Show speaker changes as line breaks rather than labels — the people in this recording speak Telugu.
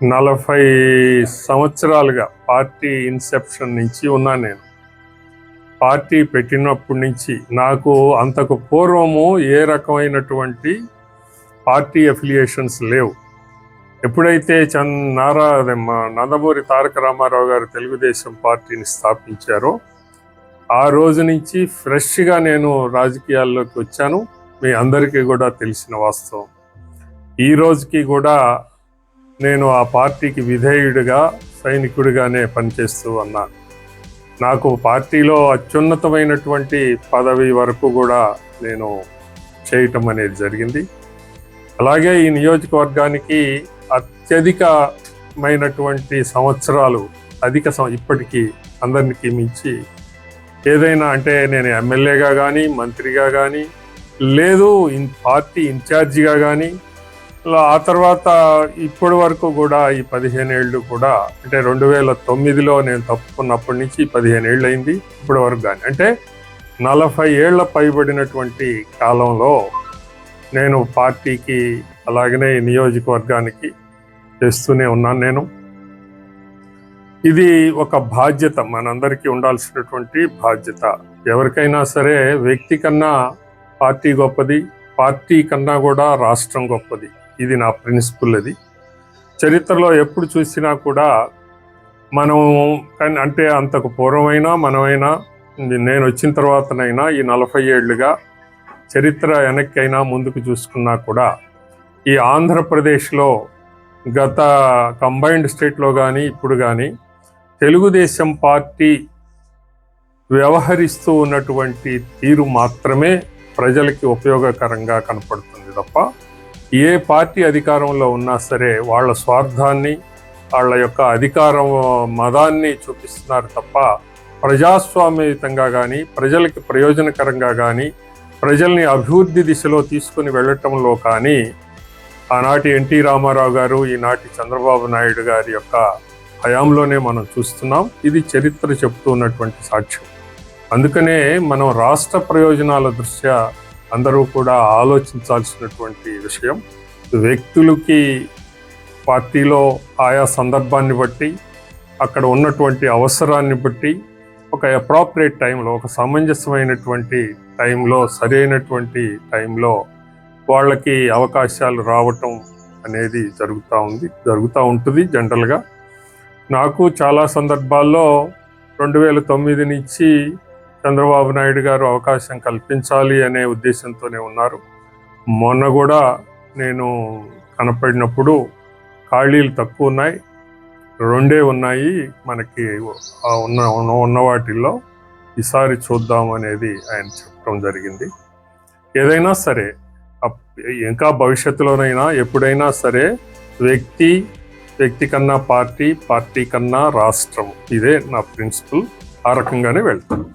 నలభై సంవత్సరాలుగా పార్టీ ఇన్సెప్షన్ నుంచి ఉన్నాను నేను. పార్టీ పెట్టినప్పటి నుంచి నాకు అంతకు పూర్వము ఏ రకమైనటువంటి పార్టీ అఫిలియేషన్స్ లేవు. ఎప్పుడైతే చంద్ నారా నందమూరి తారక రామారావు గారు తెలుగుదేశం పార్టీని స్థాపించారో ఆ రోజు నుంచి ఫ్రెష్గా నేను రాజకీయాల్లోకి వచ్చాను. మీ అందరికీ కూడా తెలిసిన వాస్తవం. ఈ రోజుకి కూడా నేను ఆ పార్టీకి విధేయుడిగా సైనికుడిగానే పనిచేస్తూ ఉన్నాను. నాకు పార్టీలో అత్యున్నతమైనటువంటి పదవి వరకు కూడా నేను చేయటం అనేది జరిగింది. అలాగే ఈ నియోజకవర్గానికి అత్యధికమైనటువంటి సంవత్సరాలు అధిక సం ఇప్పటికీ అందరికీ మించి ఏదైనా అంటే నేను ఎమ్మెల్యేగా కానీ మంత్రిగా కానీ లేదు ఇన్ పార్టీ ఇన్ఛార్జిగా కానీ ఆ తర్వాత ఇప్పటి వరకు కూడా ఈ పదిహేను ఏళ్ళు కూడా అంటే రెండు వేల తొమ్మిదిలో నేను తప్పుకున్నప్పటి నుంచి పదిహేను ఏళ్ళు అయింది ఇప్పటి వరకు కానీ. అంటే నలభై ఏళ్ళ పైబడినటువంటి కాలంలో నేను పార్టీకి అలాగనే ఈ నియోజకవర్గానికి చేస్తూనే ఉన్నాను నేను. ఇది ఒక బాధ్యత మనందరికీ ఉండాల్సినటువంటి బాధ్యత. ఎవరికైనా సరే వ్యక్తి కన్నా పార్టీ గొప్పది పార్టీ కన్నా కూడా రాష్ట్రం గొప్పది. ఇది నా ప్రిన్సిపల్ అది. చరిత్రలో ఎప్పుడు చూసినా కూడా మనం అంటే అంతకు పూర్వమైనా మనమైనా నేను వచ్చిన తర్వాతనైనా ఈ నలభై ఏళ్ళుగా చరిత్ర వెనక్కైనా ముందుకు చూసుకున్నా కూడా ఈ ఆంధ్రప్రదేశ్లో గత కంబైన్డ్ స్టేట్లో కానీ ఇప్పుడు కానీ తెలుగుదేశం పార్టీ వ్యవహరిస్తూ ఉన్నటువంటి తీరు మాత్రమే ప్రజలకి ఉపయోగకరంగా కనపడుతుంది తప్ప ఏ పార్టీ అధికారంలో ఉన్నా సరే వాళ్ళ స్వార్థాన్ని వాళ్ళ యొక్క అధికారం మదాన్ని చూపిస్తున్నారు తప్ప ప్రజాస్వామ్యయుతంగా కానీ ప్రజలకి ప్రయోజనకరంగా కానీ ప్రజల్ని అభివృద్ధి దిశలో తీసుకుని వెళ్ళటంలో కానీ ఆనాటి ఎన్టీ రామారావు గారు ఈనాటి చంద్రబాబు నాయుడు గారి యొక్క హయాంలోనే మనం చూస్తున్నాం. ఇది చరిత్ర చెప్తూ ఉన్నటువంటి సాక్ష్యం. అందుకనే మనం రాష్ట్ర ప్రయోజనాల దృష్ట్యా అందరూ కూడా ఆలోచించాల్సినటువంటి విషయం వ్యక్తులకి పార్టీలో ఆయా సందర్భాన్ని బట్టి అక్కడ ఉన్నటువంటి అవసరాన్ని బట్టి ఒక అప్రాప్రియేట్ టైంలో ఒక సమంజసమైనటువంటి టైంలో సరైనటువంటి టైంలో వాళ్ళకి అవకాశాలు రావటం అనేది జరుగుతూ ఉంది జరుగుతూ ఉంటుంది జనరల్గా నాకు చాలా సందర్భాల్లో రెండు వేల తొమ్మిది నుంచి చంద్రబాబు నాయుడు గారు అవకాశం కల్పించాలి అనే ఉద్దేశంతోనే ఉన్నారు. మొన్న కూడా నేను కనపడినప్పుడు ఖాళీలు తక్కువ ఉన్నాయి. రెండే ఉన్నాయి మనకి ఉన్న ఉన్న వాటిల్లో. ఈసారి చూద్దాం అనేది ఆయన చెప్పడం జరిగింది. ఏదైనా సరే ఇంకా భవిష్యత్తులోనైనా ఎప్పుడైనా సరే వ్యక్తి వ్యక్తి కన్నా పార్టీ పార్టీ కన్నా రాష్ట్రం. ఇదే నా ప్రిన్సిపల్. ఆ రకంగానే వెళ్తాను